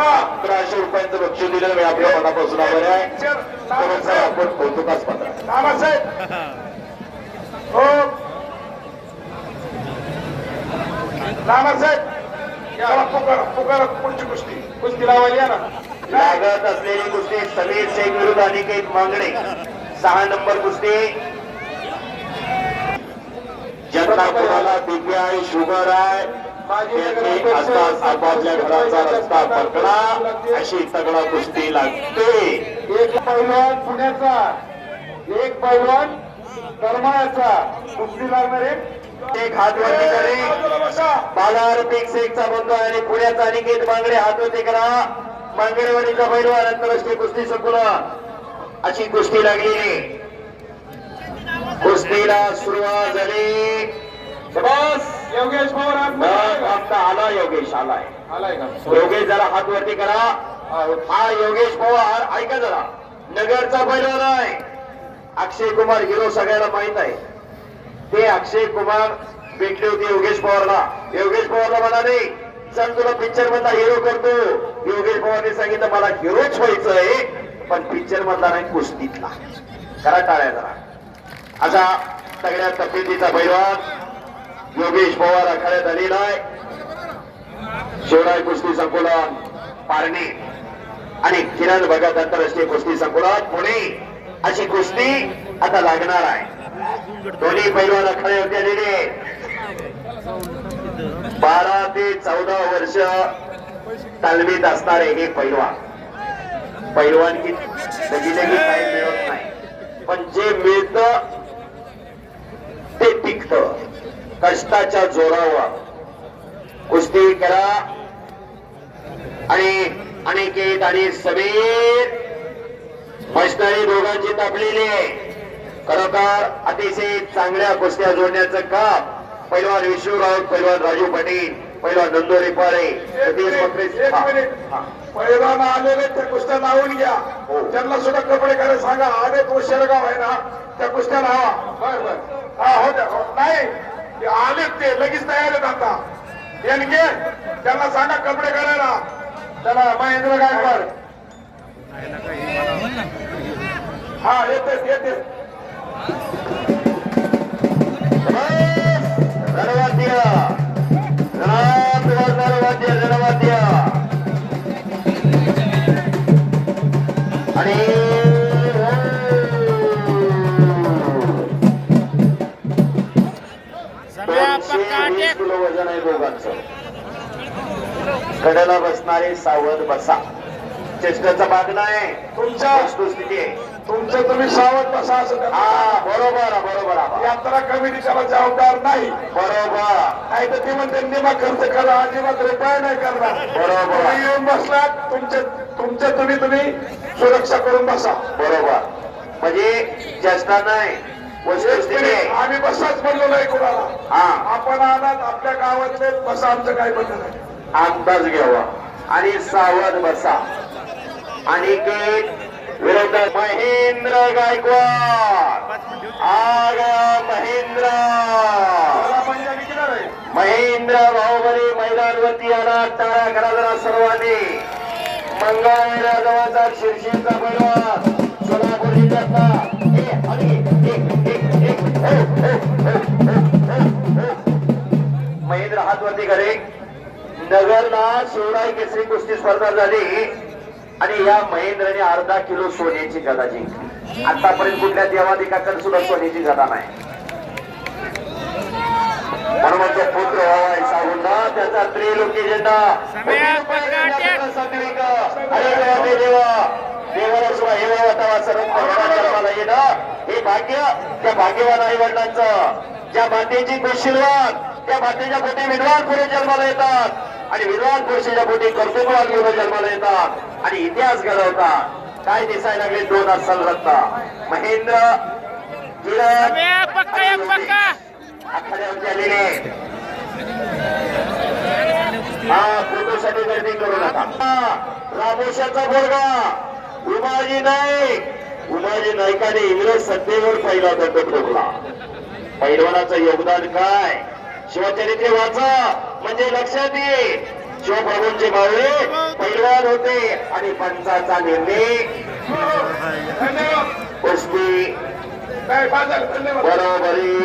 अकराशे रुपयांचं बक्षीस दिलं. मी आपल्या मनापासून आभार आहे. सर आपण आहे. नानासाहेब हो. नानासाहेब याला पुकार पुकार पुढची कुस्ती. कुस्ती लावायला या ना. लागत असलेली कुस्ती समीर शेख विरुद्ध अनिकेत मांगडे. सहा नंबर कुस्ती. कोणाला बीपी आहे शुगर आहे. आपापल्या घराचा रस्ता पकडा अशी तगडा कुस्ती लागते. एक पैलवान पुण्याचा एक पैलवान करमाळ्याचा. कुस्ती लागणार आहे. एक हात वरती करे. बाजार पीक बंधू आणि पुण्याचा अनिकेत मांगडे हात होते करा. मांगडेवाडीचा पैलवान आंतरराष्ट्रीय कुस्ती संकुलन अशी कुस्ती लागली. कुस्तीला सुरुवात झाली. बस योगेश पवार बस आता आला योगेश आलाय. आलाय का? योगेश जरा हात वरती करा. हा योगेश पवार ऐका जरा. नगरचा आहे. अक्षय कुमार हिरो सगळ्याला माहीत आहे. ते अक्षय कुमार भेटले होते योगेश पवारला योगेश पवारला म्हणाले चल तुला पिक्चर मधला हिरो करतो. योगेश पवारने सांगितलं मला हिरोच व्हायचंय पण पिक्चर मधला नाही कुस्तीतला. करा टाळ्या जरा. असा सगळ्या तब्येतीचा पैलवान योगेश पवार आखाड्यात आलेला आहे. शिवराय कुस्ती संकुलन पारणे आणि किरण भगत आंतरराष्ट्रीय कुस्ती संकुलात पुणे अशी कुस्ती आता लागणार आहे. दोन्ही पैलवान आखाड्यावरती आलेले बारा ते चौदा वर्ष तालमीत असणारे हे पैलवान. पैलवान की काही मिळत नाही. पण जे मिळत ते टिकत कष्टाच्या जोरावर. कुस्ती करा आणि अनिकेत आणि समीर. मशनरी दोघांची तापलेली आहे. खरोखर अतिशय चांगल्या कुस्त्या जोडण्याचं काम. पैलवान विष्णू राऊत पैलवान राजू पाटील पैलवान नंदोरी मिनिट पैलवान आलेले त्या कुस्त्या लावून घ्या. हो. त्यांना सुद्धा कपडे करायला सांगा. आले तो शेरगाव आहे ना त्या कुस्त्या लावा. बर बर. हा हो. नाही. ते आलेत ते लगेच तयार आहेत आता. येणगे त्यांना सांगा कपडे करायला त्याला महेंद्र गायकवाड. हा येते येते. रणवाद्य रात रणवाद्य आणि दोघांचं. कडेला बसणारे सावध बसा. चेष्टाचा भाग नाही. तुमच्या वस्तुस्थिती आहे. तुमचं तुम्ही सावध बसा असं हा बरोबर बरोबर. यात्रा कमिटी त्याला जबाबदार नाही. बरोबर. नाही तर ती म्हणते निमा खर्च करा अजिबात रुपये नाही करणार. बरोबर. येऊन बसलात तुमचे तुमचे तुम्ही तुम्ही सुरक्षा करून बसा. बरोबर. म्हणजे चेष्टा नाही. आम्ही बसाच म्हणलो नाही कुणाला. हा. आपण आलात आपल्या गावातले बसा आमचं काय म्हणणं नाही. अंदाज घ्यावा आणि सावध बसा. आणि विरोध महेंद्र गायकवाड. आग महेंद्र. महेंद्र बाहुबली मैदानवरती आला टाळ्या करा जरा सर्वांनी. मंगळवेढा जवळचा शिरशीचा पैलवान सोलापूर जिल्ह्यातला. महेंद्र हातवरती करे नगरला शिवराय केसरी कुस्ती स्पर्धा झाली. आणि या महेंद्रने अर्धा किलो सोन्याची गदा जिंकली. आतापर्यंत कुठल्या देवाधिकाकडे सुद्धा सोन्याची गदा नाही. हनुमंत पुत्र व्हावा सावुंडा त्याचा त्रिलोकी झेंडा. हे भाग्य त्या भाग्यवान आई वडिलांचं ज्या मातेची कुशीलवान त्या मातेच्या पोटी विद्वान पुढे जन्माला येतात. आणि विद्वान पुरुषाच्या पोटी कर्तृत्वान घेऊन जन्माला येतात. आणि इतिहास घडवतात काय दिसायला लागले दोन अस्सल रत्न? महेंद्र आलेले. हा फोटोसाठी गर्दी करू नका. रामोशाचा बोरगा उमाजी नाईक. उमाजी नाईकाने इंग्रज सत्तेवर पहिला दंड ठोकला. पैलवानाचं योगदान काय? शिवचरित्र वाचा म्हणजे लक्षात येईल शिवप्रभूंचे मावळे पैलवान होते आणि पंचाचा निर्णय. कुस्ती. बरोबरी.